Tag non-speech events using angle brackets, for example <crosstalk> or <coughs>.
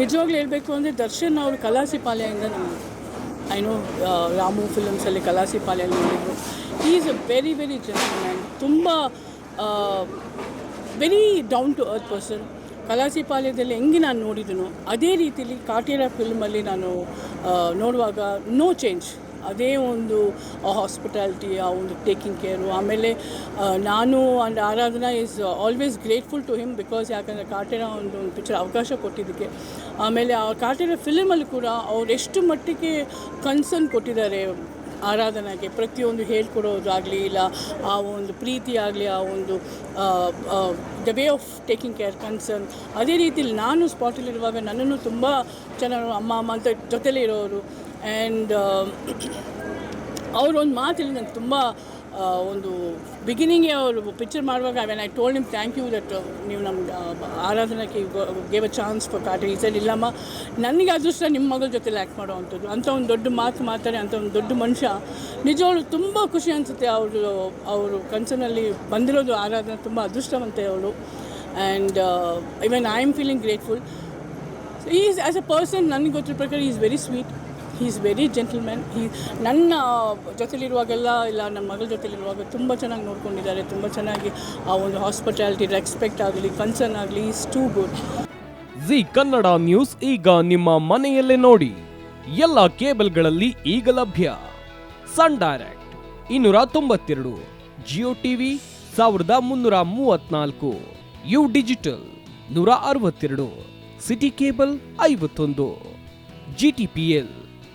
ನಿಜವಾಗ್ಲೂ ಹೇಳಬೇಕು ಅಂದರೆ ದರ್ಶನ್ ಅವರು ಕಲಾಸಿಪಾಳ್ಯದಿಂದ ನಾನು ಐ ನೋ ರಾಮು ಫಿಲಮ್ಸಲ್ಲಿ ಕಲಾಸಿಪಾಳ್ಯ ನೋಡಿದ್ರು. Is a very very gentleman ತುಂಬ very down to earth person ಕಲಾಸಿಪಾಳ್ಯದಲ್ಲಿ ಹೆಂಗೆ ನಾನು ನೋಡಿದನು, ಅದೇ ರೀತಿಯಲ್ಲಿ ಕಾಟೇರ ಫಿಲ್ಮಲ್ಲಿ ನಾನು ನೋಡುವಾಗ ನೋ ಚೇಂಜ್ ಅದೇ ಒಂದು ಹಾಸ್ಪಿಟಾಲಿಟಿ ಆ ಒಂದು ಟೇಕಿಂಗ್ ಕೇರು ಆಮೇಲೆ ನಾನು and Aradhana is always grateful to him because ಯಾಕಂದರೆ ಕಾಟೇರ ಒಂದು ಒಂದು ಪಿಕ್ಚರ್ ಅವಕಾಶ ಕೊಟ್ಟಿದ್ದಕ್ಕೆ. ಆಮೇಲೆ ಆ ಕಾಟೇರ ಫಿಲಮಲ್ಲಿ ಕೂಡ ಅವ್ರು ಎಷ್ಟು ಮಟ್ಟಿಗೆ ಕನ್ಸರ್ನ್ ಕೊಟ್ಟಿದ್ದಾರೆ ಆರಾಧನೆಗೆ, ಪ್ರತಿಯೊಂದು ಹೇಳ್ಕೊಡೋದಾಗಲಿ ಇಲ್ಲ, ಆ ಒಂದು ಪ್ರೀತಿ ಆಗಲಿ, ಆ ಒಂದು the way of taking care concern ಅದೇ ರೀತಿಯಲ್ಲಿ ನಾನು ಸ್ಪಾಟಲ್ಲಿರುವಾಗ ನನ್ನನ್ನು ತುಂಬ ಚೆನ್ನಾಗಿ ಅಮ್ಮ ಅಮ್ಮ ಅಂತ ಜೊತೆಲೇ ಇರೋರು ಆ್ಯಂಡ್ <coughs> ಅವರೊಂದು ಮಾತಲ್ಲಿ ನಂಗೆ ತುಂಬ ಒಂದು ಬಿಗಿನಿಂಗೇ ಅವರು ಪಿಕ್ಚರ್ ಮಾಡುವಾಗ ವೆನ್ ಐ ಟೋಲ್ಡ್ ನಿಮ್ ಥ್ಯಾಂಕ್ ಯು ದಟ್ ನೀವು ನಮ್ಮ ಆರಾಧನೆಗೆ ಗೇವ್ ಅ ಚಾನ್ಸ್ ಫಾರ್ ಈ ಸೈಡ್ ಇಲ್ಲಮ್ಮ, ನನಗೆ ಅದೃಷ್ಟ ನಿಮ್ಮ ಮಗಳ ಜೊತೆ ಆ್ಯಕ್ಟ್ ಮಾಡುವಂಥದ್ದು ಅಂಥ ಒಂದು ದೊಡ್ಡ ಮಾತು ಮಾತಾಡಿ ಅಂಥ ಒಂದು ದೊಡ್ಡ ಮನುಷ್ಯ. ನಿಜವಾಗ್ಲು ತುಂಬ ಖುಷಿ ಅನಿಸುತ್ತೆ ಅವರು ಅವರು ಕನಸಿನಲ್ಲಿ ಬಂದಿರೋದು ಆರಾಧನೆ ತುಂಬ ಅದೃಷ್ಟವಂತೆ ಅವಳು and even I am feeling grateful is as a person ನನಗೆ ಗೊತ್ತಿರೋ ಪ್ರಕಾರ is very sweet is very gentleman ಈ ನನ್ನ ಜೊತೆಲಿರುವಾಗೆಲ್ಲ, ಇಲ್ಲ ನನ್ನ ಮಗಳ ಜೊತೆಲಿರುವಾಗ ತುಂಬ ಚೆನ್ನಾಗಿ ನೋಡ್ಕೊಂಡಿದ್ದಾರೆ. ತುಂಬ ಚೆನ್ನಾಗಿ, ಆ, ಒಂದು ಹಾಸ್ಪಿಟಾಲಿಟಿ ರೆಸ್ಪೆಕ್ಟ್ ಆಗಲಿ ಕನ್ಸರ್ನ್ ಆಗಲಿ is too good Zee Kannada news ಈಗ ನಿಮ್ಮ ಮನೆಯಲ್ಲೇ ನೋಡಿ. ಎಲ್ಲ ಕೇಬಲ್ಗಳಲ್ಲಿ ಈಗ ಲಭ್ಯ. ಸನ್ ಡೈರೆಕ್ಟ್, ಇನ್ನೂರ ತೊಂಬತ್ತೆರಡು. ಜಿಯೋ ಟಿವಿ ಸಾವಿರದ ಮುನ್ನೂರ ಮೂವತ್ನಾಲ್ಕು. ಯು ಡಿಜಿಟಲ್, ನೂರ ಅರವತ್ತೆರಡು. ಸಿಟಿ ಕೇಬಲ್ ಐವತ್ತೊಂದು. ಜಿಟಿಪಿಎಲ್